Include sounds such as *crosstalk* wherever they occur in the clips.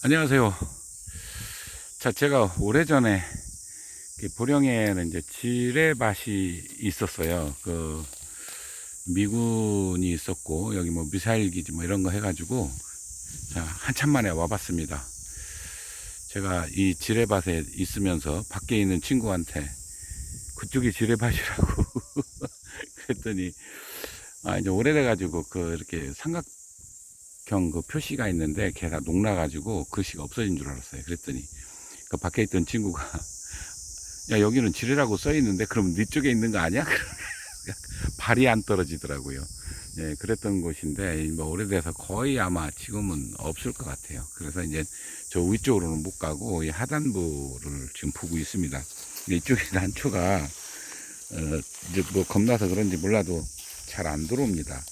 안녕하세요. 자, 제가 오래전에 그 보령에는 이제 지뢰밭이 있었어요. 그 미군이 있었고 여기 뭐 미사일 기지 뭐 이런 거 해가지고 자 한참 만에 와봤습니다. 제가 이 지뢰밭에 있으면서 밖에 있는 친구한테 그쪽이 지뢰밭이라고 *laughs* 그랬더니 아 이제 오래돼가지고 그 이렇게 삼각 경그 표시가 있는데 걔가 녹나가지고 글씨가 없어진 줄 알았어요. 그랬더니 그 밖에 있던 친구가 *laughs* 야 여기는 지뢰라고 써 있는데 그럼 네 쪽에 있는 거 아니야? *laughs* 발이 안 떨어지더라고요. 예, 그랬던 곳인데 뭐 오래돼서 거의 아마 지금은 없을 것 같아요. 그래서 이제 저 위쪽으로는 못 가고 이 하단부를 지금 보고 있습니다. 이쪽에 난초가 어, 이제 뭐 겁나서 그런지 몰라도 잘 안 들어옵니다.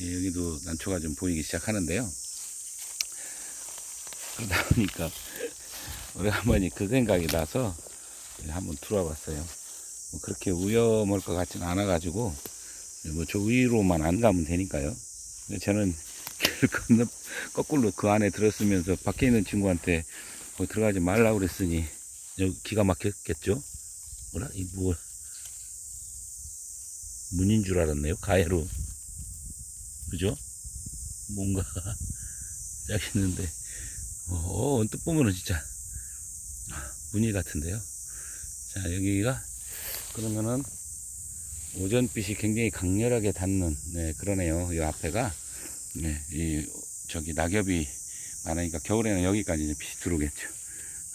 예, 여기도 난초가 좀 보이기 시작하는데요. 그러다 보니까 오래간만에 그 생각이 나서 한번 들어와 봤어요. 뭐 그렇게 위험할 것 같지는 않아가지고 뭐 저 위로만 안 가면 되니까요. 저는 *laughs* 길 건너 거꾸로 그 안에 들었으면서 밖에 있는 친구한테 거기 들어가지 말라고 그랬으니 여기 기가 막혔겠죠? 뭐라? 이 뭐, 문인 줄 알았네요. 가해로. 그죠? 뭔가 *laughs* 시작했는데 어, 언뜻 보면은 진짜 무늬 같은데요. 자 여기가 그러면은 오전빛이 굉장히 강렬하게 닿는 네, 그러네요. 이 앞에가 네, 이 저기 낙엽이 많으니까 겨울에는 여기까지 빛이 들어오겠죠.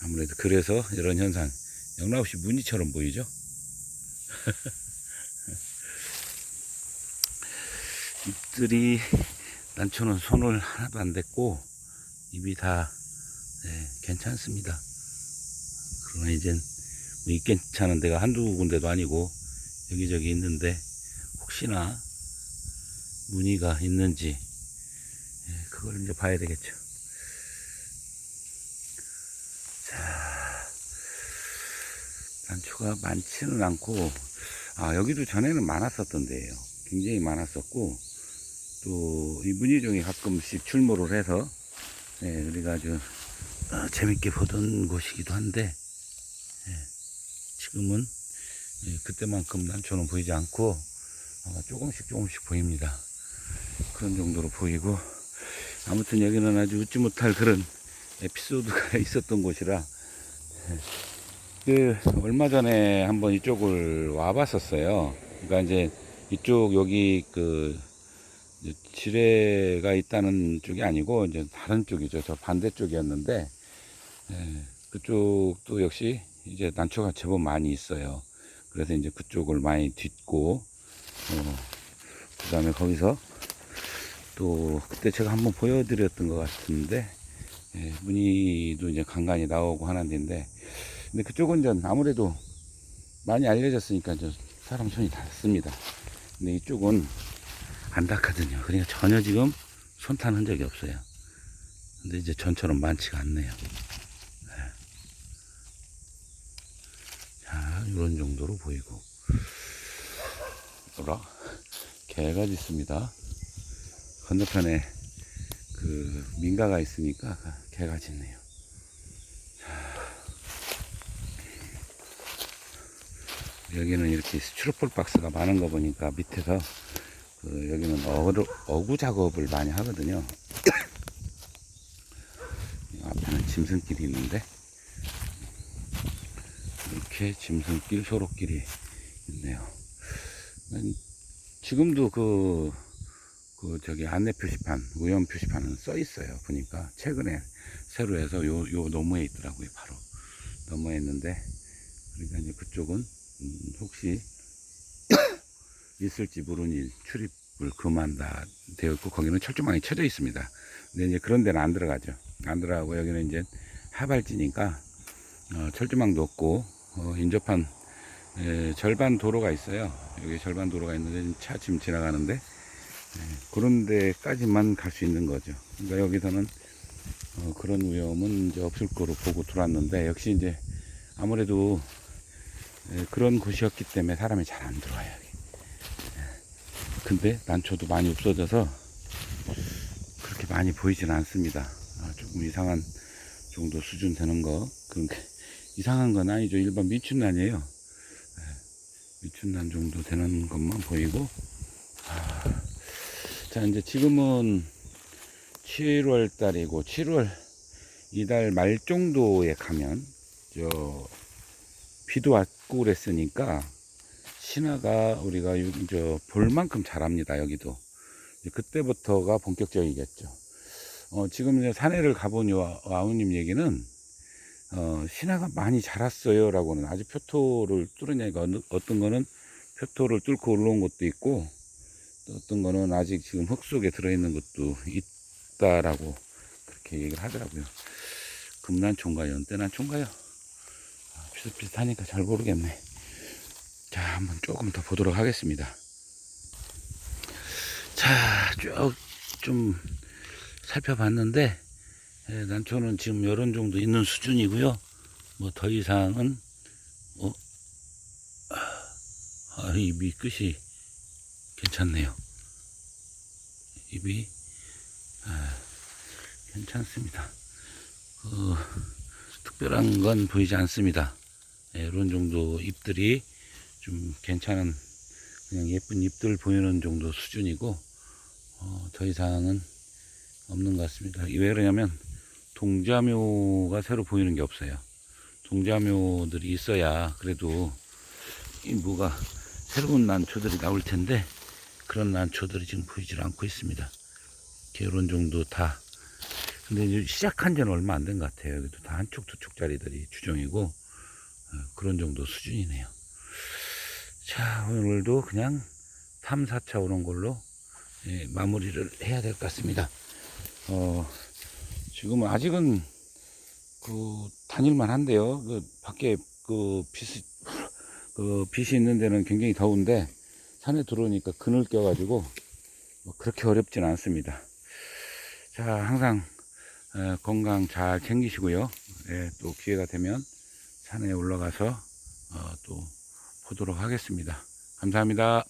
아무래도 그래서 이런 현상 영락없이 무늬처럼 보이죠. *laughs* 잎들이 난초는 손을 하나도 안 댔고 입이 다 네, 괜찮습니다. 그러나 이젠 뭐입 괜찮은 데가 한두 군데도 아니고 여기저기 있는데 혹시나 무늬가 있는지 예, 그걸 이제 봐야 되겠죠. 자, 난초가 많지는 않고 아 여기도 전에는 많았었던데요. 굉장히 많았었고 또 이 무늬종이 가끔씩 출몰을 해서 네, 우리가 아주 어, 재밌게 보던 곳이기도 한데 예, 지금은 예, 그때만큼 난초는 보이지 않고 아마 조금씩 조금씩 보입니다. 그런 정도로 보이고 아무튼 여기는 아주 웃지 못할 그런 에피소드가 *laughs* 있었던 곳이라 예, 그 얼마 전에 한번 이쪽을 와봤었어요. 그러니까 이제 이쪽 여기 그 지뢰가 있다는 쪽이 아니고 이제 다른 쪽이죠. 저 반대쪽이었는데 예, 그쪽도 역시 이제 난초가 제법 많이 있어요. 그래서 이제 그쪽을 많이 딛고 어, 그다음에 거기서 또 그때 제가 한번 보여드렸던 것 같은데 예, 무늬도 이제 간간히 나오고 하는 데인데 근데 그쪽은 이제 아무래도 많이 알려졌으니까 이제 사람 손이 닿습니다. 근데 이쪽은 안 닿거든요. 그러니까 전혀 지금 손 탄 흔적이 없어요. 근데 이제 전처럼 많지가 않네요. 네. 자, 이런 정도로 보이고. 뭐라? 개가 짖습니다. 건너편에 그 민가가 있으니까 개가 짖네요. 여기는 이렇게 스티로폴 박스가 많은 거 보니까 밑에서 그 여기는 어구, 어구 작업을 많이 하거든요. *coughs* 이 앞에는 짐승길이 있는데 이렇게 짐승길, 소로길이 있네요. 음, 지금도 그, 그 저기 안내 표시판, 우연 표시판은 써 있어요. 보니까 최근에 새로 해서 요, 요 너머에 있더라고요. 바로 너머에 있는데 그러니까 이제 그쪽은 음, 혹시 있을지 모르니 출입을 금한다 되어 있고 거기는 철조망이 쳐져 있습니다. 근데 이제 그런 데는 안 들어가죠. 안 들어가고 여기는 이제 하발지니까 어, 철조망도 없고 어, 인접한 에, 절반 도로가 있어요. 여기 절반 도로가 있는데 차 지금 지나가는데 에, 그런 데까지만 갈 수 있는 거죠. 그러니까 여기서는 어, 그런 위험은 이제 없을 거로 보고 들어왔는데 역시 이제 아무래도 에, 그런 곳이었기 때문에 사람이 잘 안 들어와요. 근데 난초도 많이 없어져서 그렇게 많이 보이지는 않습니다. 아, 조금 이상한 정도 수준 되는 거. 그러니까 이상한 건 아니죠. 일반 미춘란이에요. 예, 미춘란 정도 되는 것만 보이고. 아, 자, 이제 지금은 7월 달이고, 7월 이달 말 정도에 가면, 저, 비도 왔고 그랬으니까, 신화가 우리가 볼 만큼 자랍니다, 여기도. 그때부터가 본격적이겠죠. 어, 지금 이제 가보니 와- 와우님 얘기는, 어, 신화가 많이 자랐어요. 라고는 아직 표토를 뚫으냐니까 어느- 어떤 거는 표토를 뚫고 올라온 것도 있고, 또 어떤 거는 아직 지금 흙 속에 들어있는 것도 있다라고 그렇게 얘기를 하더라고요. 금난초인가요? 연대난초인가요? 아, 비슷비슷하니까 잘 모르겠네. 자, 한번 조금 더 보도록 하겠습니다. 자, 쭉 좀 살펴봤는데, 예, 난초는 지금 요런 정도 있는 수준이고요. 뭐 더 이상은, 어, 아, 이 밑끝이 괜찮네요. 입이, 아, 괜찮습니다. 어, 특별한 건 보이지 않습니다. 예, 이런 정도 잎들이 좀 괜찮은 그냥 예쁜 잎들 보이는 정도 수준이고 어, 더 이상은 없는 것 같습니다. 왜 그러냐면 동자묘가 새로 보이는 게 없어요. 동자묘들이 있어야 그래도 이 뭐가 새로운 난초들이 나올 텐데 그런 난초들이 지금 보이질 않고 있습니다. 이런 정도 다 근데 이제 시작한 지는 얼마 안 된 것 같아요. 여기도 다 한 쪽, 두 쪽짜리들이 주종이고, 어, 그런 정도 수준이네요. 자, 오늘도 그냥 3, 4차 오는 걸로 예, 마무리를 해야 될 것 같습니다. 어, 지금은 아직은 그 다닐만 한데요. 그 밖에 그 빛이, 그 빛이 있는 데는 굉장히 더운데 산에 들어오니까 그늘 껴가지고 뭐 그렇게 어렵진 않습니다. 자, 항상 어, 건강 잘 챙기시고요. 예, 또 기회가 되면 산에 올라가서 어, 또 보도록 하겠습니다. 감사합니다.